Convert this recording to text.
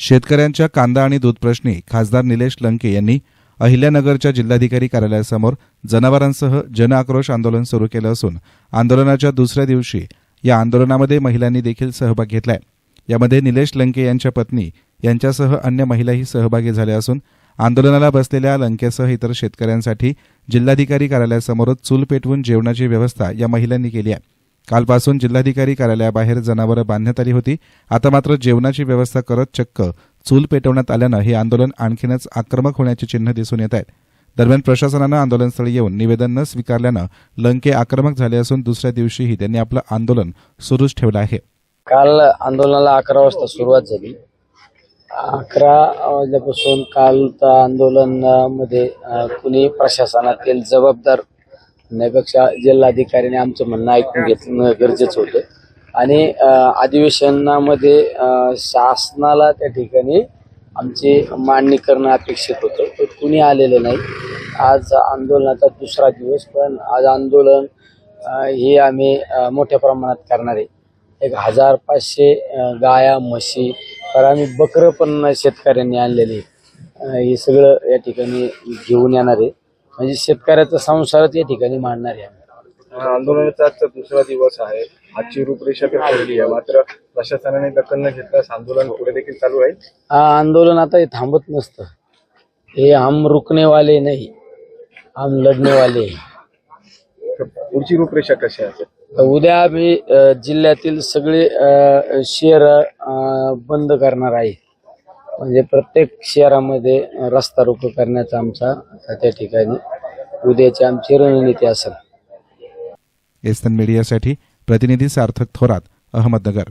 शेतकऱ्यांच्या कांदा आणि दूध प्रश्नी खासदार निलेश लंके यांनी अहिल्यानगरच्या जिल्हाधिकारी कार्यालयासमोर जनावरांसह जनआक्रोश आंदोलन सुरू केलं असून आंदोलनाच्या दुसऱ्या दिवशी या आंदोलनामध्ये महिलांनी देखील सहभाग घेतलाय. यामध्ये निलेश लंके यांच्या पत्नी यांच्यासह अन्य महिलाही सहभागी झाल्या असून आंदोलनाला बसलेल्या लंकेसह इतर शेतकऱ्यांसाठी जिल्हाधिकारी कार्यालयासमोरच चूल पेटवून जेवणाची व्यवस्था या महिलांनी केली आहे. कालपासून जिल्हाधिकारी कार्यालयाबाहेर जनावरं बांधण्यात आली होती. आता मात्र जेवणाची व्यवस्था करत चक्क चूल पेटवण्यात आल्यानं हे आंदोलन आणखीनच आक्रमक होण्याची चिन्ह दिसून येत आहेत. दरम्यान प्रशासनानं आंदोलनस्थळी येऊन निवेदन न स्वीकारल्यानं लंके आक्रमक झाले असून दुसऱ्या दिवशीही त्यांनी आपलं आंदोलन सुरूच ठेवलं आहे. काल आंदोलनाला अकरा वाजता सुरुवात झाली. अकरा वाजल्यापासून काल त्या आंदोलनामध्ये कुणी प्रशासनातील जबाबदार म्हणण्यापेक्षा जिल्हाधिकाऱ्याने आमचं म्हणणं ऐकून घेतलं गरजेचं होतं. आणि अधिवेशनामध्ये शासनाला त्या ठिकाणी आमची मांडणी करणं अपेक्षित होतं. पण कुणी आलेलं नाही. आज आंदोलनाचा दुसरा दिवस पण आज आंदोलन हे आम्ही मोठ्या प्रमाणात करणार आहे. एक हजार पाचशे गाया म्हशी तर आम्ही बकरं पण शेतकऱ्यांनी आणलेली हे सगळं या ठिकाणी घेऊन येणार आहे. म्हणजे शेतकऱ्याचा संसारच या ठिकाणी मांडणार आहे आंदोलनाचा आजचा दुसरा दिवस आहे. आजची रूपरेषा ठरली आहे. मात्र प्रशासनाने दखल न घेतल्यास आंदोलन पुढे देखील चालू आहे हा आंदोलन आता हे थांबत नसतं. हे हम रुकने वाले नाही. हम लढने वाले हैं. तर पुढची रूपरेषा कशी असेल तर उद्या आम्ही अ, जिल्ह्यातील सगळे अ, अ, बंद करणार आहे म्हणजे प्रत्येक शहरामध्ये रस्ता रोको करण्याचा आमचा त्या ठिकाणी उद्याची आमची रणनीती असेल. एस्तन मीडियासाठी प्रतिनिधी सार्थक थोरात अहमदनगर.